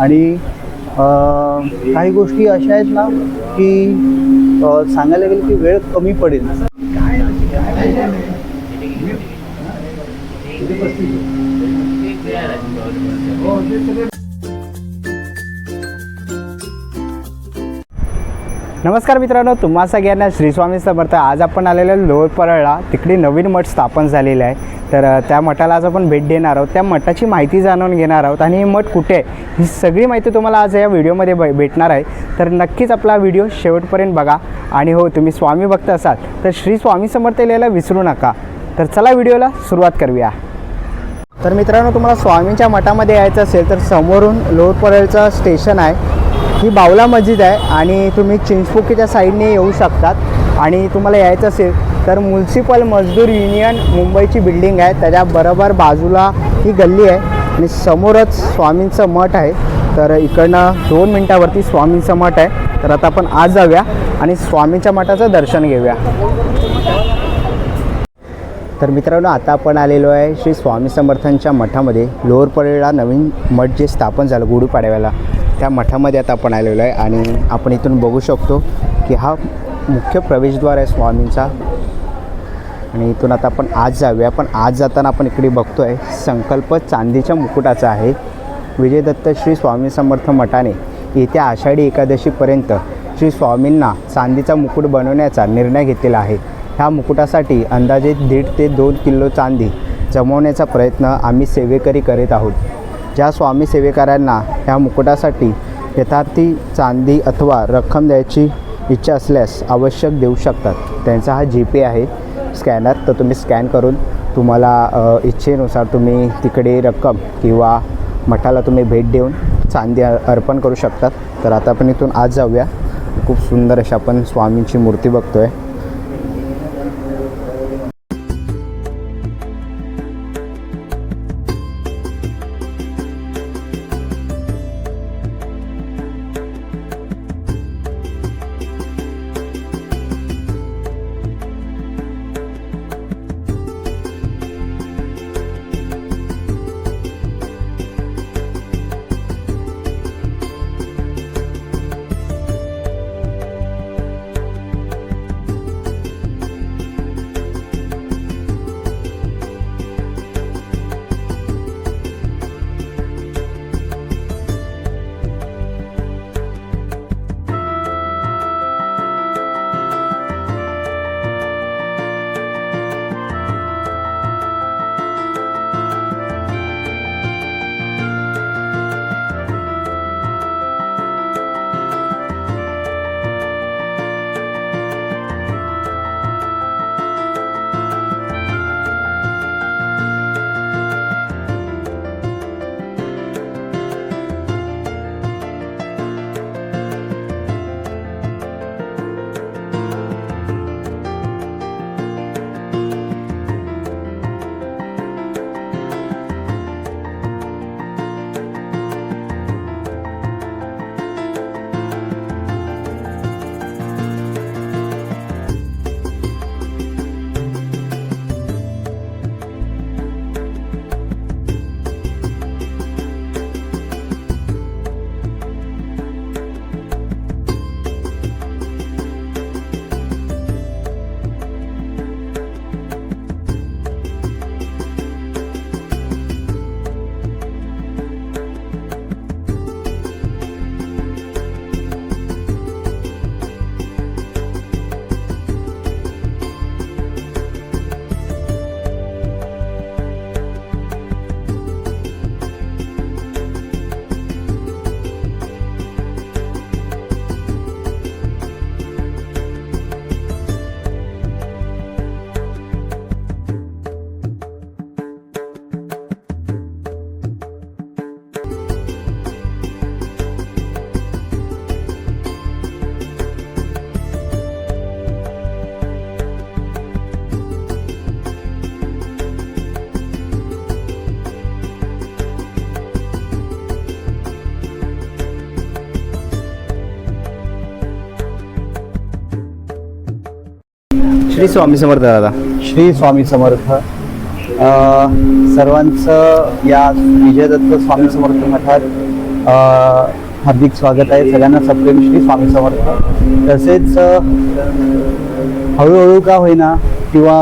आणि काही गोष्टी अशा आहेत ना की सांगायला गेलं की वेळ कमी पडेल. नमस्कार मित्रांनो तुम्हा सगळ्यांना श्री स्वामी समर्थ. आज आपण आलेलो आहे परळला तिकडे नवीन मठ स्थापन झालेलं आहे. तर त्या मठाला आज आपण भेट देणार आहोत. त्या मठाची माहिती जाणून घेणार आहोत. आणि हे मठ कुठे आहे? ही सगळी माहिती तुम्हाला आज या व्हिडिओमध्ये भ भेटणार आहे. तर नक्कीच आपला व्हिडिओ शेवटपर्यंत बघा. आणि हो तुम्ही स्वामी भक्त असाल तर श्री स्वामी समर्थ लिहायला विसरू नका. तर चला व्हिडिओला सुरुवात करूया. तर मित्रांनो तुम्हाला स्वामींच्या मठामध्ये यायचं असेल तर समोरून लोअर स्टेशन आहे. ही बावला मस्जिद आहे आणि तुम्ही चिंचपोकीच्या साईडने येऊ शकतात. आणि तुम्हाला यायचं असेल तर म्युन्सिपल मजदूर युनियन मुंबईची बिल्डिंग आहे. त्याच्या बरोबर बाजूला ही गल्ली आहे आणि समोरच स्वामींचं मठ आहे. तर इकडनं दोन मिनटावरती स्वामींचं मठ आहे. तर आता आपण आज जाऊया आणि स्वामींच्या मठाचं दर्शन घेऊया. तर मित्रांनो आता आपण आलेलो आहे श्री स्वामी समर्थांच्या मठामध्ये. लोअर परेडला नवीन मठ जे स्थापन झालं गुढीपाडव्याला त्या मठामध्ये आता आपण आलेलो आहे. आणि आपण इथून बघू शकतो की हा मुख्य प्रवेशद्वार आहे स्वामींचा. आणि इथून आता आपण आज जाऊया. पण आज जाताना आपण इकडे बघतो आहे संकल्प चांदीच्या मुकुटाचा आहे. विजयदत्त श्री स्वामी समर्थ मठाने येत्या आषाढी एकादशीपर्यंत श्री स्वामींना चांदीचा मुकुट बनवण्याचा निर्णय घेतलेला आहे. ह्या मुकुटासाठी अंदाजे दीड ते दोन किलो चांदी जमवण्याचा प्रयत्न आम्ही सेवेकरी करीत आहोत. ज्या स्वामी सेवेकऱ्यांना ह्या मुकुटासाठी यथार्थी चांदी अथवा रक्कम द्यायची इच्छा असल्यास आवश्यक देऊ शकतात. त्यांचा हा जी पे आहे. स्कॅनर तर तुम्ही स्कॅन करून तुम्हाला इच्छेनुसार तुम्ही तिकडे रक्कम किंवा मठाला तुम्ही भेट देऊन चांदी अर्पण करू शकतात तर आता आपण इथून आज जाऊया. खूप सुंदर अशी आपण स्वामींची मूर्ती बघतो आहे श्री स्वामी समर्थ दादा. श्री स्वामी समर्थ. सर्वांचं या विजयदत्त स्वामी समर्थ मठात हार्दिक स्वागत आहे. सगळ्यांना सप्रेम श्री स्वामी समर्थ. तसेच हळूहळू का होईना किंवा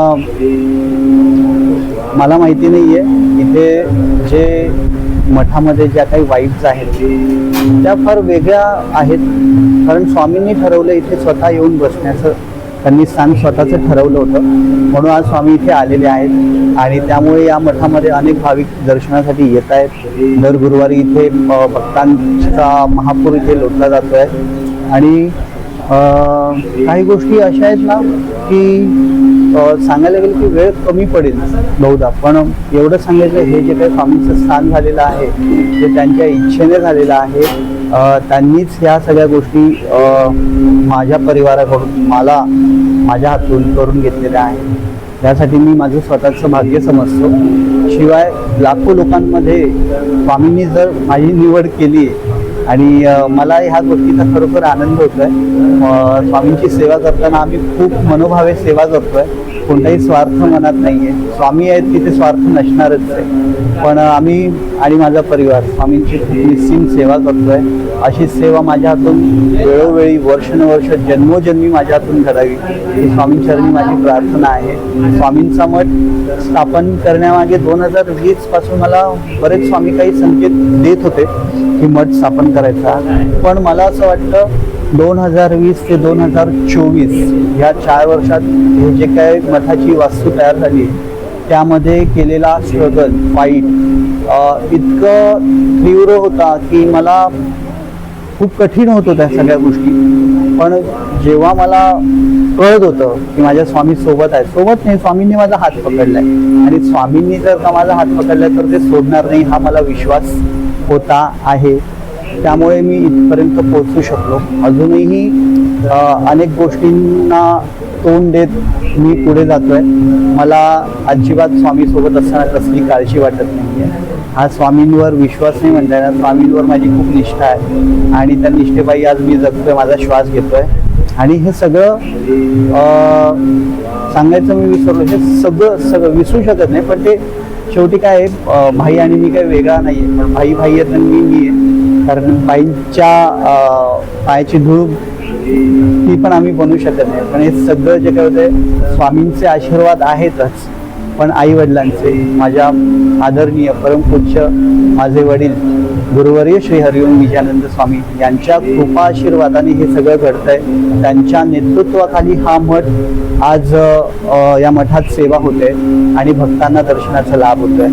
मला माहिती नाही आहे इथे जे मठामध्ये ज्या काही वाईब्स आहेत त्या फार वेगळ्या आहेत. कारण स्वामींनी ठरवलं इथे स्वतः येऊन बसण्याचं. त्यांनी स्थान स्वतःचं ठरवलं होतं. म्हणून आज स्वामी इथे आलेले आहेत. आणि त्यामुळे या मठामध्ये अनेक भाविक दर्शनासाठी येत आहेत. दर गुरुवारी इथे भक्तांचा महापूर इथे लोटला जातो आहे आणि काही गोष्टी अशा आहेत ना की सांगायला गेलं की वेळ कमी पडेल बहुधा. पण एवढं सांगायचं हे जे काही स्वामींचं स्थान झालेलं आहे ते त्यांच्या इच्छेने झालेलं आहे त्यांनीच ह्या सगळ्या गोष्टी माझ्या परिवाराकडून मला माझ्या हातून करून घेतलेल्या आहेत. त्यासाठी मी माझं स्वतःचं भाग्य समजतो. शिवाय लाखो लोकांमध्ये स्वामींनी जर माझी निवड केली आणि मला ह्या गोष्टीचा खरोखर आनंद होतो आहे स्वामींची सेवा करताना आम्ही खूप मनोभावे सेवा करतो आहे कोणताही स्वार्थ मनात नाही आहे स्वामी आहेत तिथे स्वार्थ नसणारच आहे. पण आम्ही आणि माझा परिवार स्वामींची निस्सीम सेवा करतो आहे अशी सेवा माझ्या हातून वेळोवेळी वर्षानुवर्ष जन्मोजन्मी माझ्या हातून करावी. ही स्वामींचरणी माझी प्रार्थना आहे. स्वामींचा मठ स्थापन करण्यामागे दोन हजार वीसपासून मला बरेच स्वामी काही संकेत देत होते की मठ स्थापन करायचा. पण मला असं वाटतं दोन हजार वीस ते दोन हजार चोवीस या चार वर्षात हे जे काय मठाची वास्तू तयार झाली त्यामध्ये केलेला स्ट्रगल फाईट इतकं तीव्र होता की मला खूप कठीण होत होत्या सगळ्या गोष्टी. पण जेव्हा मला कळत होतं की माझ्या स्वामी सोबत आहे सोबत नाही स्वामींनी माझा हात पकडलाय. आणि स्वामींनी जर का माझा हात पकडलाय तर ते सोडणार नाही हा मला विश्वास होता आहे. त्यामुळे मी इथपर्यंत पोहोचू शकलो. अजूनही अनेक गोष्टींना तोंड देत मी पुढे जातो आहे मला अजिबात स्वामीसोबत असताना कसली काळजी वाटत नाही आहे हा स्वामींवर विश्वास नाही म्हणता येणार. स्वामींवर माझी खूप निष्ठा आहे. आणि त्या निष्ठेबाई आज मी जगतोय माझा श्वास घेतोय. आणि हे सगळं सांगायचं मी विसरलो. हे सगळं सगळं विसरू शकत नाही. पण ते शेवटी काय आहे, भाई आणि मी काही वेगळा नाही आहे पण भाई भाई आहेत आणि मी मी कारण बाईंच्या पायाची धूळ ती पण आम्ही बनवू शकत नाही. पण हे सगळं जे काय होते स्वामींचे आशीर्वाद आहेतच. पण आई वडिलांचे माझ्या आदरणीय परमपूज्य माझे वडील गुरुवर्य श्री हरिओम विजयानंद स्वामी यांच्या कृपा आशीर्वादाने हे सगळं घडतंय. त्यांच्या नेतृत्वाखाली हा मठ आज या मठात सेवा होते आणि भक्तांना दर्शनाचा लाभ होतोय.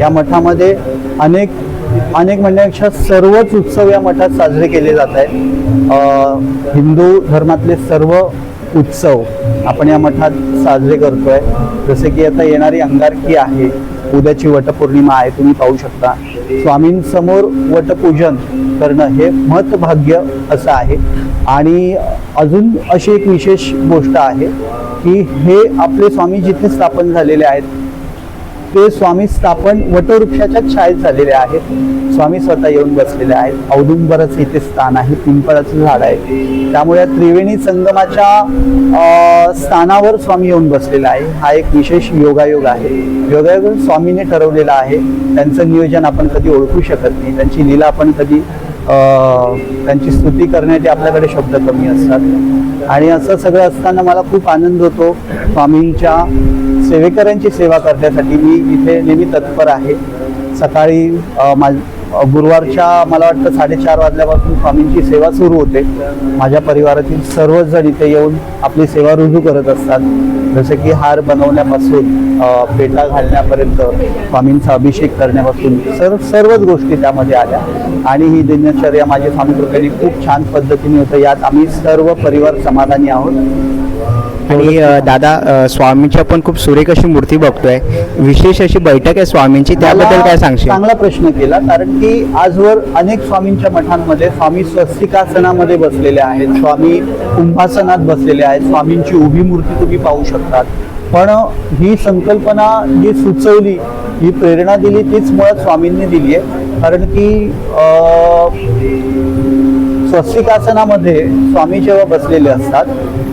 या मठामध्ये अनेक अनेक म्हणण्यापेक्षा सर्वच उत्सव या मठात साजरे केले जात आहेत. हिंदू धर्मातले सर्व उत्सव आपण या मठात साजरे करतोय. जसे की आता येणारी अंगारकी आहे. उद्याची वटपौर्णिमा आहे तुम्ही पाहू शकता. स्वामींसमोर वटपूजन करणं हे महत्भाग्य असं आहे. आणि अजून अशी एक विशेष गोष्ट आहे की हे आपले स्वामी जिथे स्थापन झालेले आहेत ते स्वामी स्थापन वटवृक्षाच्या छायेत झालेले आहेत. स्वामी स्वतः येऊन बसलेले आहेत. औदुंबरच इथे स्थान आहे. पिंपळाचं झाड आहे. त्यामुळे त्रिवेणी संगमाच्या स्थानावर स्वामी येऊन बसलेला आहे. हा एक विशेष योगायोग आहे. योगायोग स्वामीने ठरवलेला आहे. त्यांचं नियोजन आपण कधी ओळखू शकत नाही. त्यांची लीला आपण कधी त्यांची स्तुती करण्याचे आपल्याकडे शब्द कमी असतात. आणि असं सगळं असताना मला खूप आनंद होतो. स्वामींच्या सेवेकऱ्यांची सेवा करण्यासाठी मी इथे नेहमी तत्पर आहे. सकाळी माझ गुरुवारच्या मला वाटतं साडेचार वाजल्यापासून स्वामींची सेवा सुरू होते. माझ्या परिवारातील सर्वच जण इथे येऊन आपली सेवा रुजू करत असतात. जसं की हार बनवण्यापासून पेटा घालण्यापर्यंत स्वामींचा अभिषेक करण्यापासून सर्व सर्वच गोष्टी त्यामध्ये आल्या. आणि ही दिनचर्या माझ्या स्वामी कृपेने खूप छान पद्धतीने होतं. यात आम्ही सर्व परिवार समाधानी आहोत. आणि दादा अ, स्वामींची आपण खूप सुरेख अशी मूर्ती बघतोय. विशेष अशी बैठक आहे स्वामींची त्याबद्दल काय सांगशील? चांगला प्रश्न केला कारण की आजवर अनेक स्वामींच्या मठांमध्ये स्वामी स्वस्तिकासनामध्ये बसलेले आहेत स्वामी कुंभासनात बसलेले आहेत स्वामींची उभी मूर्ती तुम्ही पाहू शकतात. पण ही संकल्पना जी सुचवली ही प्रेरणा दिली तीच मुळात स्वामींनी दिली आहे. कारण की स्वस्तिकासनामध्ये स्वामी जेव्हा बसलेले असतात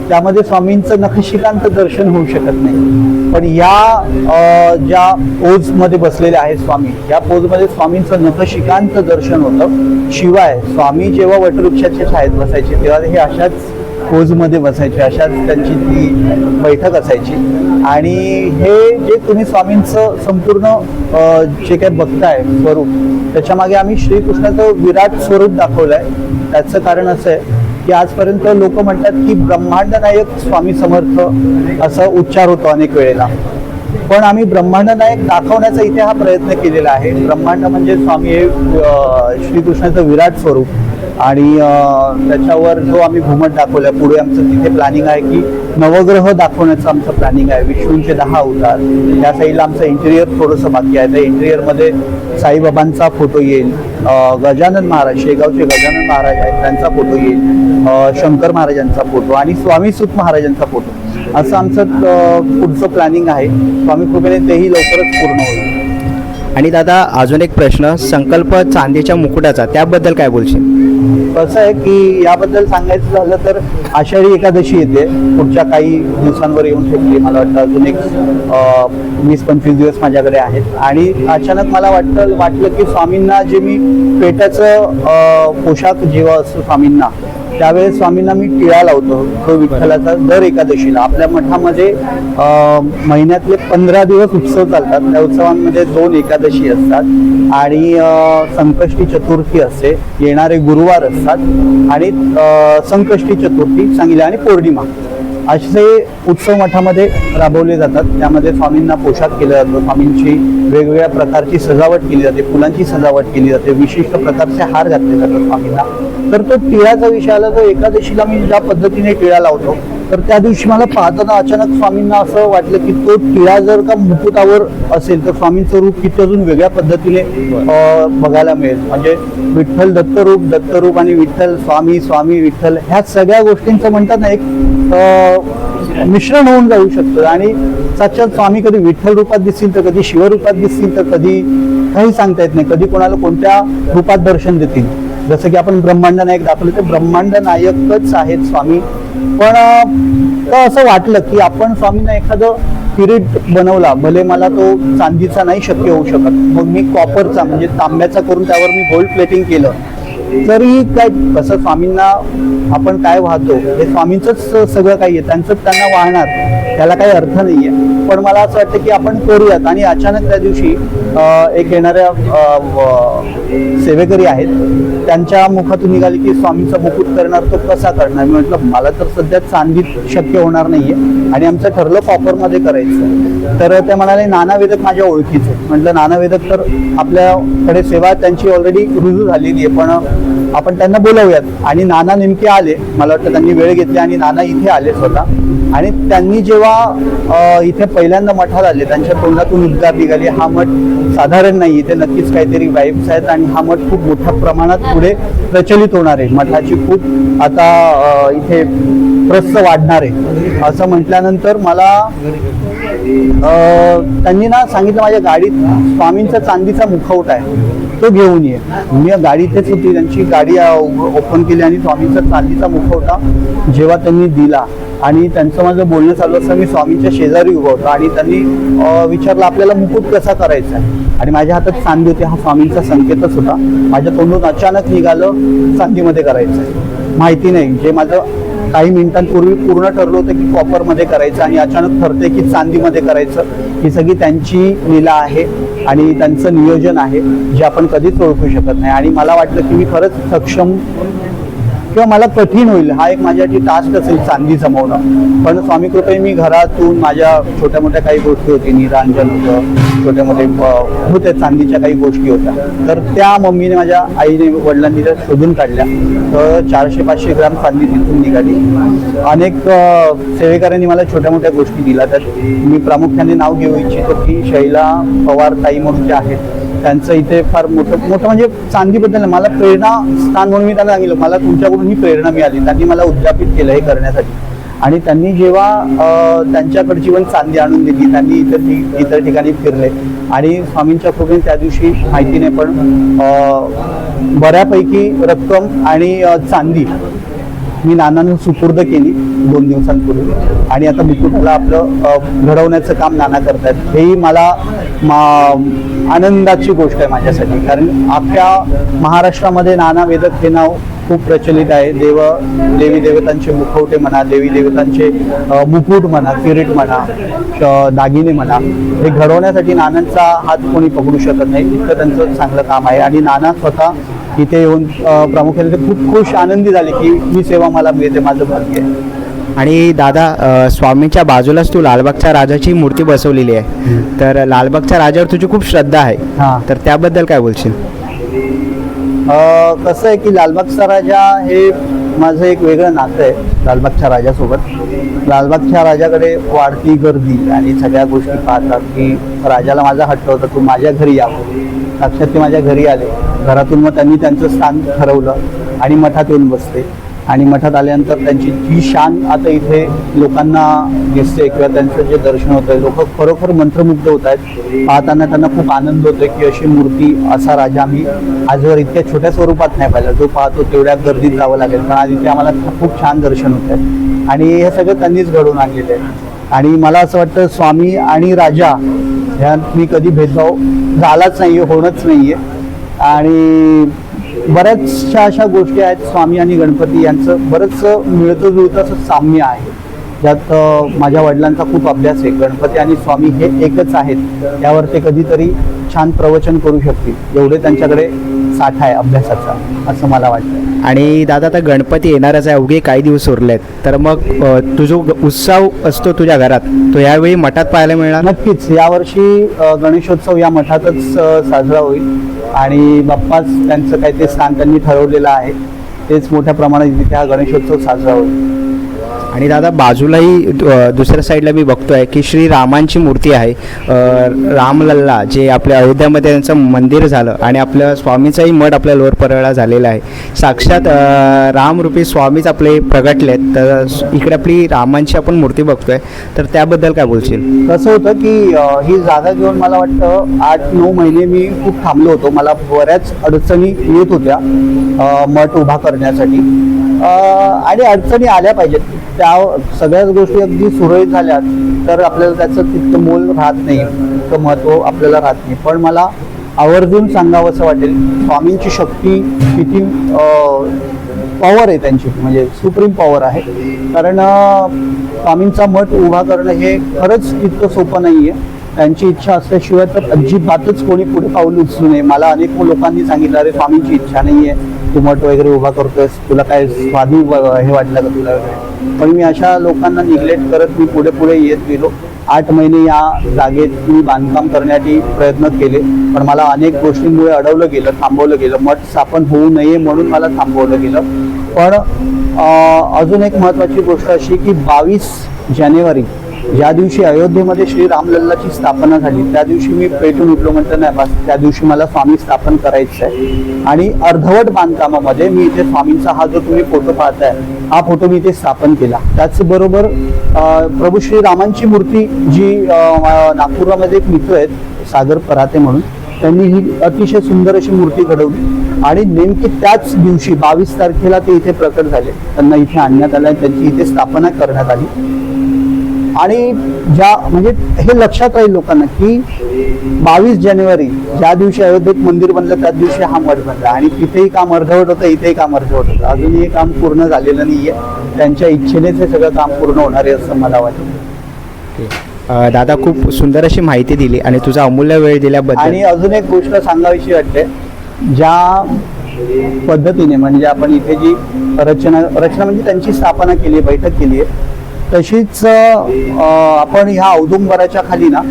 त्यामध्ये स्वामींचं नखशिकांत दर्शन होऊ शकत नाही. पण या ज्या पोजमध्ये बसलेले आहेत स्वामी या पोजमध्ये स्वामींचं नखशिकांत दर्शन होतं. शिवाय स्वामी जेव्हा वटवृक्षाच्या छायेत बसायचे तेव्हा हे अशाच पोजमध्ये बसायचे अशाच त्यांची ती बैठक असायची. आणि हे जे तुम्ही स्वामींचं संपूर्ण जे काही बघताय स्वरूप त्याच्यामागे आम्ही श्रीकृष्णाचं विराट स्वरूप दाखवलं आहे त्याचं कारण असं आहे की आजपर्यंत लोक म्हणतात की ब्रह्मांडनायक स्वामी समर्थ असा उच्चार होतो अनेक वेळेला. पण आम्ही ब्रह्मांडनायक दाखवण्याचा इथे हा प्रयत्न केलेला आहे. ब्रह्मांड म्हणजे स्वामी हे श्रीकृष्णाचं विराट स्वरूप. आणि त्याच्यावर जो आम्ही घुमट दाखवला पुढे आमचं तिथे प्लॅनिंग आहे की नवग्रह दाखवण्याचं आमचं प्लॅनिंग आहे. विष्णूंचे दहा अवतार. त्या साईडला आमचं इंटेरियर थोडंसं बाकी आहे. त्या इंटेरियरमध्ये साईबाबांचा फोटो येईल. गजानन महाराज शेगावचे गजानन महाराज आहेत त्यांचा फोटो येईल. शंकर महाराजांचा फोटो आणि स्वामी सुत महाराजांचा फोटो असं आमचं पुढचं प्लॅनिंग आहे. स्वामी कृपेने तेही लवकरच पूर्ण होईल. आणि दादा अजून एक प्रश्न. संकल्प चांदीच्या मुकुटाचा त्याबद्दल काय बोलशील? कसं आहे की याबद्दल सांगायचं झालं तर आषाढी एकादशी येते. पुढच्या काही दिवसांवर येऊन ठेवली मला वाटतं अजून एक वीस पंचवीस दिवस माझ्याकडे आहेत. आणि अचानक मला वाटतं वाटलं की स्वामींना जे मी पेट्याचं पोशाख जेव्हा असतो स्वामींना त्यावेळेस स्वामींना मी टिळा लावतो. तो विठ्ठलाचा दर एकादशीला. आपल्या मठामध्ये महिन्यातले पंधरा दिवस उत्सव चालतात. त्या उत्सवांमध्ये दोन एकादशी असतात आणि संकष्टी चतुर्थी असते. येणारे गुरुवार असतात आणि संकष्टी चतुर्थी सांगितली आणि पौर्णिमा. असे उत्सव मठामध्ये राबवले जातात. त्यामध्ये स्वामींना पोशाख केला जातो. स्वामींची वेगवेगळ्या प्रकारची सजावट केली जाते. फुलांची सजावट केली जाते. विशिष्ट प्रकारचे हार घातले जातात स्वामींना. तर तो टिळाचा विषय आला तर एकादशीला मी ज्या पद्धतीने टिळा लावतो तर त्या दिवशी मला पाहताना अचानक स्वामींना असं वाटलं की तो टिळा जर का मुकुटावर असेल तर स्वामींचं रूप किती अजून वेगळ्या पद्धतीने बघायला मिळेल. म्हणजे विठ्ठल दत्तरूप दत्तरूप आणि विठ्ठल स्वामी स्वामी विठ्ठल ह्या सगळ्या गोष्टींचं म्हणतात ना एक मिश्रण होऊन जाऊ शकतं. आणि साक्षात स्वामी कधी विठ्ठल रूपात दिसतील तर कधी शिवरूपात दिसतील तर कधी काही सांगता येत नाही. कधी कोणाला कोणत्या रूपात दर्शन देतील. जसं की आपण ब्रह्मांड नायक दाखवलं तर ब्रह्मांड नायकच आहेत स्वामी. पण तर असं वाटलं की आपण स्वामींना एखादं किरीट बनवला भले मला तो चांदीचा नाही शक्य होऊ शकत. मग मी कॉपरचा म्हणजे तांब्याचा करून त्यावर मी गोल्ड प्लेटिंग केलं. तरी काय कसं स्वामींना आपण काय वाहतो हे स्वामींचंच सगळं काही आहे. त्यांचंच त्यांना वाहणार त्याला काही अर्थ नाही आहे पण मला असं वाटतं की आपण करूयात. आणि अचानक त्या दिवशी एक येणाऱ्या सेवेकरी आहेत. त्यांच्या मुखातून निघाले की स्वामींचा मुकुट करणार तो कसा करणार? मी म्हटलं मला तर सध्या चांदीत शक्य होणार नाहीये. आणि आमचं ठरलं कॉपरमध्ये करायचं. तर ते म्हणाले नाना वेदक माझ्या ओळखीचे. म्हटलं नाना वेदक तर आपल्याकडे सेवा त्यांची ऑलरेडी रुजू झालेली आहे पण आपण त्यांना बोलवूयात. आणि नाना नेमके आले. मला वाटतं त्यांनी वेळ घेतली आणि नाना इथे आले स्वतः. आणि त्यांनी जेव्हा इथे पहिल्यांदा मठात आले त्यांच्या तोंडातून उद्गार निघाली. हा मठ साधारण नाही. इथे नक्कीच काहीतरी वाईब्स आहेत आणि हा मठ खूप मोठ्या प्रमाणात पुढे प्रचलित होणार आहे. मठाची खूप आता इथे प्रस्त वाढणार आहे. असं म्हटल्यानंतर मला त्यांनी ना सांगितलं माझ्या गाडीत स्वामींचा चांदीचा मुखवट आहे. तो घेऊन ये. मी गाडी तेच होती. त्यांची गाडी ओपन केली आणि स्वामीचा चांदीचा मुखवटा जेव्हा त्यांनी दिला. आणि त्यांचं माझं बोलणं चालू असतं मी स्वामीच्या शेजारी उभा होतो आणि त्यांनी विचारलं आपल्याला मुकुट कसा करायचा आहे? आणि माझ्या हातात चांदी होती. हा स्वामींचा संकेतच होता. माझ्या तोंडून अचानक निघालं चांदीमध्ये करायचं आहे. माहिती नाही. जे माझं काही मिनिटांपूर्वी पूर्ण ठरलं होतं की कॉपरमध्ये करायचं आणि अचानक ठरते की चांदीमध्ये करायचं. ही सगळी त्यांची लीला आहे. आणि त्यांचं नियोजन आहे जे आपण कधीच ओळखू शकत नाही. आणि मला वाटलं की मी खरंच सक्षम किंवा मला कठीण होईल हा एक माझ्यासाठी टास्क असेल चांदी जमवणं पण स्वामी कृपेने मी घरातून माझ्या छोट्या मोठ्या काही गोष्टी होती निरांजन होतं छोटे मोठे अ, होते चांदीच्या काही गोष्टी होत्या. तर त्या मम्मीने माझ्या आईने वडिलांनी त्या शोधून काढल्या. तर चारशे पाचशे ग्राम चांदी तिथून निघाली. अनेक सेवेकऱ्यांनी मला छोट्या मोठ्या गोष्टी दिल्या. तर मी प्रामुख्याने नाव घेऊ इच्छितो की शैला पवार ताई म्हणून ज्या आहेत त्यांचं इथे फार मोठं मोठं म्हणजे चांदीबद्दल मला प्रेरणा स्थान म्हणून मी त्यांना सांगितलं. मला तुमच्याकडून ही प्रेरणा मिळाली. त्यांनी मला उद्यापित केलं हे करण्यासाठी. आणि त्यांनी जेव्हा त्यांच्याकडची पण चांदी आणून दिली त्यांनी इतर इतर ठिकाणी फिरले. आणि स्वामींच्या कृपेने त्या दिवशी माहितीने पण बऱ्यापैकी रक्कम आणि चांदी मी नानानं सुपूर्द केली दोन दिवसांपूर्वी. आणि आता मुकुटाला आपलं घडवण्याचं काम नाना करतायत. हेही मला मा- आनंदाची गोष्ट आहे माझ्यासाठी. कारण अख्ख्या महाराष्ट्रामध्ये नाना वेदक हे नाव खूप प्रचलित आहे. देव देवी देवतांचे मुखवटे म्हणा देवी देवतांचे मुकुट म्हणा किरीट म्हणा दागिने म्हणा हे घडवण्यासाठी नानांचा हात कोणी पकडू शकत नाही. इतकं त्यांचं चांगलं काम आहे. आणि नाना स्वतः इथे येऊन प्रामुख्याने ते खूप खुश आनंदी झाले की ही सेवा मला मिळते माझं भाग्य आहे. आणि दादा स्वामींच्या बाजूलाच तू लालबागच्या राजाची मूर्ती बसवलेली आहे. तर लालबागच्या राजावर तुझी खूप श्रद्धा आहे. हां. तर त्याबद्दल काय बोलशील? कसं आहे की लालबागचा राजा हे माझं एक वेगळं नातं आहे लालबागच्या राजासोबत. लालबागच्या राजाकडे वाढती गर्दी आणि सगळ्या गोष्टी पाहतात की राजाला माझा हट्ट होता तू माझ्या घरी यावं साक्षात ते माझ्या घरी आले. घरातून मग त्यांनी त्यांचं स्थान ठरवलं आणि मठात येऊन बसते आणि मठात आल्यानंतर त्यांची जी शान आता इथे लोकांना दिसते किंवा त्यांचं जे दर्शन होतं लोक खरोखर मंत्रमुग्ध होत आहेत पाहताना त्यांना खूप आनंद होतो की अशी मूर्ती असा राजा आम्ही आजवर इतक्या छोट्या स्वरूपात नाही पाहिला. जो पाहतो तेवढ्या गर्दीत जावं लागेल. पण आज इथे आम्हाला खूप छान दर्शन होत आहे आणि हे सगळं त्यांनीच घडवून आणलेलं आहे. आणि मला असं वाटतं स्वामी आणि राजा ह्या मी कधी भेदभाव झालाच नाहीये होणंच नाहीये. आणि बऱ्याचशा अशा गोष्टी आहेत. स्वामी आणि गणपती यांचं बरंच मिळतं जुळतं असं साम्य आहे. ज्यात माझ्या वडिलांचा खूप अभ्यास आहे. गणपती आणि स्वामी हे एकच आहेत. यावर ते कधीतरी छान प्रवचन करू शकतील. एवढे त्यांच्याकडे साठा आहे अभ्यासाचा असं मला वाटतं. आणि दादा आता गणपती येणारच आहे. अवघे काही दिवस उरलेत. तर मग तुझो उत्सव असतो तुझ्या घरात तो यावेळी मठात पाहायला मिळणार? नक्कीच. यावर्षी गणेशोत्सव या मठातच साजरा होईल. आणि बाप्पाच त्यांचं काही ते स्थान त्यांनी ठरवलेलं आहे. तेच मोठ्या प्रमाणात इथे हा गणेशोत्सव साजरा होईल. आणि दादा बाजूलाही दुसऱ्या साईडला मी बघतो आहे की श्री रामांची मूर्ती आहे. रामलल्ला जे आपल्या अयोध्यामध्ये त्यांचं मंदिर झालं आणि आपल्या स्वामीचाही मठ आपल्या लोअर परळला झालेला आहे. साक्षात रामरूपी स्वामीच आपले प्रगटलेत. तर इकडे आपली रामांची आपण मूर्ती बघतोय. तर त्याबद्दल काय बोलशील? कसं होतं की ही जागा घेऊन मला वाटतं आठ नऊ महिने मी खूप थांबलो होतो. मला बऱ्याच अडचणी येत होत्या मठ उभा करण्यासाठी. आणि अडचणी आल्या पाहिजेत. त्या सगळ्याच गोष्टी अगदी सुरळीत झाल्या तर आपल्याला त्याचं तितकं मोल राहत नाही तितकं महत्त्व आपल्याला राहत नाही. पण मला आवर्जून सांगावं असं वाटेल स्वामींची शक्ती किती पॉवर आहे त्यांची म्हणजे सुप्रीम पॉवर आहे. कारण स्वामींचा मठ उभा करणं हे खरंच इतकं सोपं नाही आहे त्यांची इच्छा असल्याशिवाय तर अजिबातच कोणी पुढे पाऊल उचलू नये. मला अनेक लोकांनी सांगितलं अरे स्वामींची इच्छा नाही आहे तू मठ वगैरे उभा करतोयस. तुला काय स्वाधी व- हे वाटलं का तुला वगैरे? पण मी अशा लोकांना निग्लेक्ट करत मी पुढे पुढे येत गेलो. आठ महिने या जागेत मी बांधकाम करण्यासाठी प्रयत्न केले. पण मला अनेक गोष्टींमुळे अडवलं गेलं थांबवलं गेलं. मठ स्थापन होऊ नये म्हणून मला थांबवलं गेलं. पण अजून एक महत्त्वाची गोष्ट अशी की बावीस जानेवारी ज्या दिवशी अयोध्येमध्ये श्री रामलल्लाची स्थापना झाली. त्या दिवशी मी पेटून उठलो म्हटलं नाही बस त्या दिवशी मला स्वामी स्थापन करायचं आहे आणि अर्धवट बांधकामामध्ये मी इथे स्वामींचा हा जो तुम्ही फोटो पाहताय हा फोटो मी इथे स्थापन केला. त्याचबरोबर प्रभू श्री रामांची मूर्ती जी नागपूरमध्ये एक मित्र आहेत सागर पराते म्हणून त्यांनी ही अतिशय सुंदर अशी मूर्ती घडवली. आणि नेमकी त्याच दिवशी बावीस तारखेला ते इथे प्रकट झाले. त्यांना इथे आणण्यात आलं आणि त्यांची इथे स्थापना करण्यात आली. आणि ज्या म्हणजे हे लक्षात राहील लोकांना की बावीस जानेवारी ज्या दिवशी अयोध्येत मंदिर बनलं त्याच दिवशी हा मठ बनला. आणि तिथेही काम अर्धवट होतं इथेही काम अर्धवट होतं. अजूनही हे काम पूर्ण झालेलं नाहीये. त्यांच्या इच्छेनेच हे सगळं काम पूर्ण होणार आहे असं मला वाटतं. दादा खूप सुंदर अशी माहिती दिली आणि तुझा अमूल्य वेळ दिल्याबद्दल. आणि अजून एक गोष्ट सांगावीशी वाटते. ज्या पद्धतीने म्हणजे आपण इथे जी रचना रचना म्हणजे त्यांची स्थापना केली आहे बैठक केली आहे तशीच आपण ह्या औदुंबराच्या खाली ना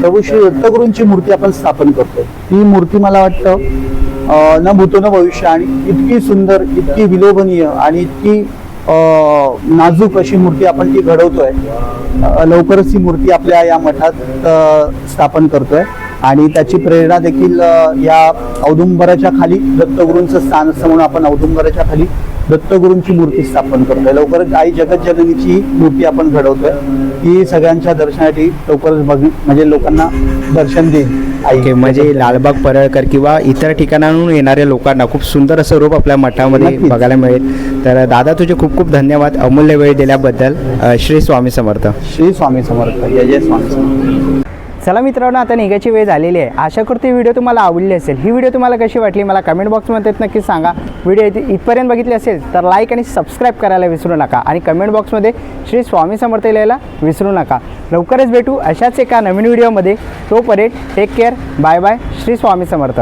प्रभू श्री दत्तगुरूंची मूर्ती आपण स्थापन करतो ती मूर्ती मला वाटतं न भूतो न भविष्य आणि इतकी सुंदर इतकी विलोभनीय आणि इतकी नाजूक अशी मूर्ती आपण ती घडवतोय. लवकरच ही मूर्ती आपल्या या मठात स्थापन करतोय आणि त्याची प्रेरणा देखील या औदुंबराच्या खाली दत्तगुरूंचं स्थान असं म्हणून आपण औदुंबराच्या खाली दत्तगुरूंची मूर्ती स्थापन करतोय. लवकरच आई जगज्जननीची मूर्ती आपण घडवतोय. ती सगळ्यांच्या दर्शनासाठी लवकरच बघ म्हणजे लोकांना दर्शन देईल आई. म्हणजे लालबाग परळकर किंवा इतर ठिकाणाहून येणाऱ्या लोकांना खूप सुंदर असं रूप आपल्या मठामध्ये नक्कीच. बघायला मिळेल. तर दादा तुझे खूप खूप धन्यवाद अमूल्य वेळ दिल्याबद्दल. अ, श्री स्वामी समर्थ. श्री स्वामी समर्थ. जय जय स्वामी समर्थ. चला मित्रांनो आता निघायची वेळ झालेली आहे. आशा करते व्हिडिओ तुम्हाला आवडली असेल. ही व्हिडिओ तुम्हाला कशी वाटली मला कमेंट बॉक्समध्ये नक्की सांगा. व्हिडिओ इथे इथपर्यंत बघितली असेल तर लाईक आणि सबस्क्राईब करायला विसरू नका. आणि कमेंट बॉक्समध्ये श्री स्वामी समर्थ लिहायला विसरू नका. लवकरच भेटू अशाच एका नवीन व्हिडिओमध्ये. तोपर्यंत take care bye bye Shri Swami Samarth.